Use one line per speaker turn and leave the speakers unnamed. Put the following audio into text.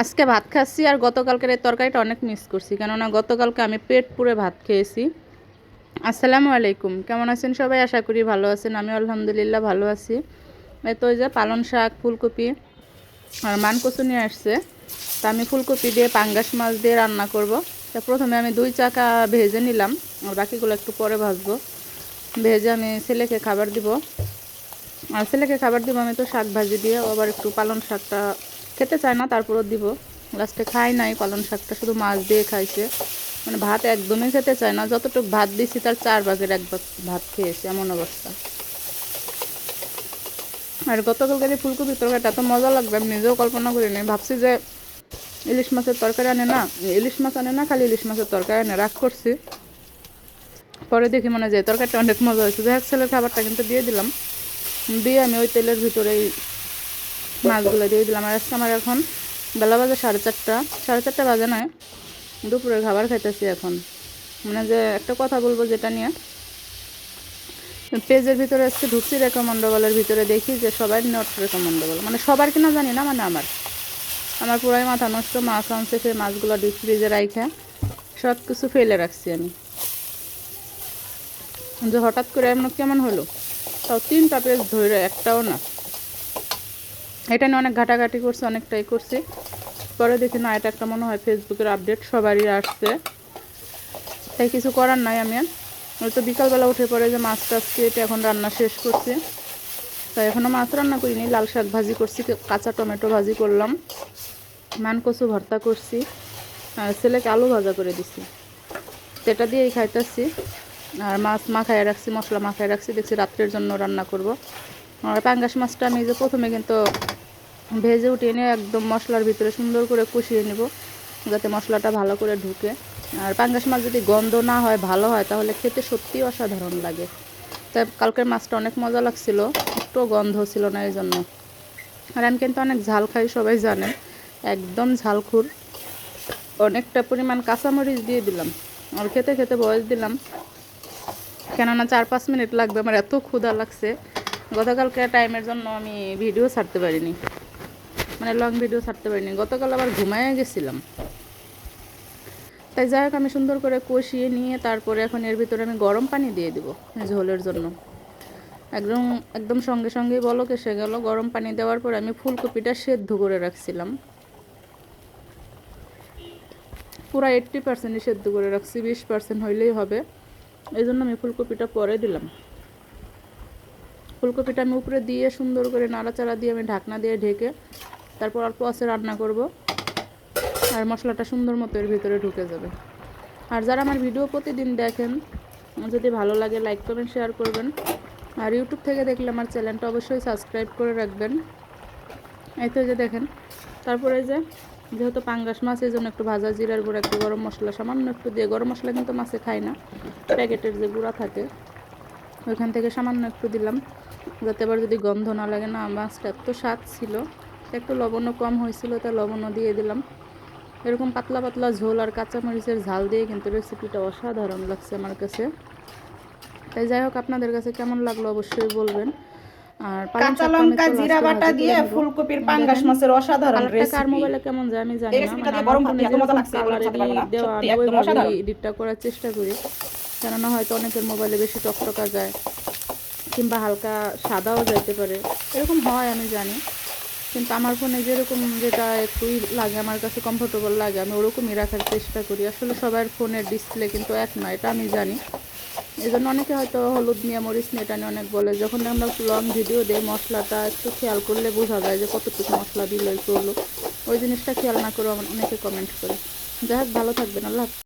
আজকে ভাত খাচ্ছি আর গতকালকের এই তরকারিটা অনেক মিস করছি। কেননা গতকালকে আমি পেট পুরে ভাত খেয়েছি। আসসালামু আলাইকুম। কেমন আছেন সবাই? আশা করি ভালো আছেন। আমি আলহামদুলিল্লাহ ভালো আছি। এই তো ওই যে পালং শাক, ফুলকপি আর মান কচু নিয়ে আসছে। তা আমি ফুলকপি দিয়ে, পাঙ্গাস মাছ দিয়ে রান্না করব। তা প্রথমে আমি দুই চাকা ভেজে নিলাম। আর বাকিগুলো একটু পরে ভাজবো। ভেজে আমি ছেলেকে খাবার দিব। আর ছেলেকে খাবার দিব আমি তো শাক ভাজি দিয়ে। আবার একটু পালং শাকটা খেতে চায় না তারপরও দিব। লাস্টে খাই নাই, পালং শাকটা শুধু মাছ দিয়ে খাইছে। মানে ভাত একদমই খেতে চায় না, যতটুকু ভাত দিছি তার চার ভাগের এক ভাগ ভাত খেয়েছে, এমন অবস্থা। আর গতকালকের এই ফুলকপির তরকারিটা, এত মজা লাগবে, আমি নিজেও কল্পনা করিনি ভাবছি যে ইলিশ মাছের তরকারি আনে না, ইলিশ মাছ আনে না, খালি ইলিশ মাছের তরকারি আনে, রাগ করছি। পরে দেখি মনে যায় তরকারিটা অনেক মজা হয়েছে। যাই ছেলের খাবারটা কিন্তু দিয়ে দিলাম। দিয়ে আমি ওই তেলের ভিতরেই মাছগুলো দিয়ে দিলাম। আর আজকে আমার এখন বেলা বাজে সাড়ে চারটা। সাড়ে চারটা বাজে নয়, দুপুরের খাবার খাইতেছি এখন। মানে যে একটা কথা বলব যেটা নিয়ে, পেজের ভিতরে আজকে ঢুকছি রেকমেন্ডেবলের ভিতরে দেখি যে সবাই নট রেকমেন্ডেবল। মানে সবার কিনা জানি না মানে আমার। আমার পুরাই মাথা নষ্ট, মাছ আনছে, সেই মাছগুলো ডিপ ফ্রিজে রাইখে সব কিছু ফেলে রাখছি আমি। যে হঠাৎ করে এমন কেমন হলো? তাও তিনটা পেজ ধরে একটাও না। এটা নিয়ে অনেক ঘাটাঘাটি করছে, অনেকটাই করছি। পরে দেখি না, এটা একটা মনে হয় ফেসবুকের আপডেট সবারই আসছে। তাই কিছু করার নাই আমি। ওই তো বিকালবেলা উঠে পড়ে যে মাছ টাছ কেটে এখন রান্না শেষ করছি। তাই এখনও মাছ রান্না করিনি, লাল শাক ভাজি করছি কাঁচা টমেটো ভাজি করলাম। মান কচু ভর্তা করছি, আর ছেলেকে আলু ভাজা করে দিছি। সেটা দিয়েই খাইতেছি। আর মাছ মাখায় রাখছি, মশলা মাখায় রাখছি, দেখছি রাত্রের জন্য রান্না করব। পাঙ্গাস মাছটা আমি যে প্রথমে কিন্তু ভেজে উঠিয়ে নিয়ে একদম মশলার ভিতরে সুন্দর করে কষিয়ে নেব, যাতে মশলাটা ভালো করে ঢুকে। আর পাঙ্গাস মাছ যদি গন্ধ না হয়, ভালো হয়, তাহলে খেতে সত্যিই অসাধারণ লাগে। তাই কালকের মাছটা অনেক মজা লাগছিল, একটু গন্ধ ছিল না এই জন্য আর আমি কিন্তু অনেক ঝাল খাই, সবাই জানে। একদম ঝালখুর। অনেকটা পরিমাণ কাঁচামরিচ দিয়ে দিলাম। আর খেতে খেতে বয়স দিলাম। কেননা চার পাঁচ মিনিট লাগবে, আমার এত ক্ষুধা লাগছে। গতকালকে টাইমের জন্য আমি ভিডিও ছাড়তে পারিনি। মানে লং ভিডিও ছাড়তে পারিনি। গতকাল আবার ঘুমায় গেছিলাম। তাই যাই হোক আমি সুন্দর করে কষিয়ে নিয়ে তারপরে এখন এর ভিতরে আমি গরম পানি দিয়ে দিব ঝোলের জন্য। একদম একদম সঙ্গে সঙ্গেই বলক এসে গেল। গরম পানি দেওয়ার পর আমি ফুলকপিটা সেদ্ধ করে রাখছিলাম। পুরো এইট্টি পার্সেন্টই সেদ্ধ করে রাখছি, বিশ পার্সেন্ট হইলেই হবে। এই জন্য আমি ফুলকপিটা পরে দিলাম। ফুলকপিটা আমি উপরে দিয়ে সুন্দর করে নাড়াচাড়া দিয়ে আমি ঢাকনা দিয়ে ঢেকে তারপর অল্প আছে রান্না করব। আর মশলাটা সুন্দর মতো এর ভিতরে ঢুকে যাবে। আর যারা আমার ভিডিও প্রতিদিন দেখেন, যদি ভালো লাগে লাইক, কমেন্ট, শেয়ার করবেন। আর ইউটিউব থেকে দেখলে আমার চ্যানেলটা অবশ্যই সাবস্ক্রাইব করে রাখবেন। এই তো যে দেখেন, তারপরে যে যেহেতু পাঙ্গাস মাছ, এই জন্য একটু ভাজা জিরার গুঁড়া, একটু গরম মশলা, সামান্য একটু দিয়ে গরম মশলা কিন্তু মাছে খাই না। প্যাকেটের যে গুঁড়া থাকে। ওইখান থেকে সামান্য একটু দিলাম। যাতে আবার যদি গন্ধ না লাগে না মাছটা এত স্বাদ ছিল। একটু লবণও কম হয়েছিল তাই লবণও দিয়ে দিলাম। এরকম পাতলা পাতলা ঝোল আর কাঁচামরিচের ঝাল দিয়ে কিন্তু রেসিপিটা অসাধারণ লাগছে আমার কাছে। তাই যাই হোক আপনাদের কাছে কেমন লাগল অবশ্যই বলবেন। আর
কাঁচা লঙ্কা জিরা বাটা দিয়ে ফুলকপির পাঙ্গাস মাছের অসাধারণ
কার মোবাইলে কেমন যায় আমি জানি
এই
না
রেসিপিটা
মানে
গরম ভাত দিয়ে মজা লাগছে,
দেওয়া
অসাধারণ।
এডিটটা করার চেষ্টা করি। কেননা হয়তো অনেকের মোবাইলে বেশি টকটকা যায়, কিংবা হালকা সাদাও যাইতে পারে। এরকম হয়, আমি জানি। কিন্তু আমার ফোনে যেরকম যেটা একটুই লাগে, আমার কাছে কমফোর্টেবল লাগে, আমি ওরকমই রাখার চেষ্টা করি। আসলে সবার ফোনের ডিসপ্লে কিন্তু এক না, এটা আমি জানি। এই জন্য অনেকে হয়তো হলুদ নিয়ে, মরিচ নিয়ে এটা নিয়ে অনেক বলে। যখন আমরা লং ভিডিও দিই, মশলাটা একটু খেয়াল করলে বোঝা যায় যে কতটুকু মশলা দিলে করল। ওই জিনিসটা খেয়াল না করে অনেকে কমেন্ট করে। যাই হোক, ভালো থাকবেন, আল্লাহ।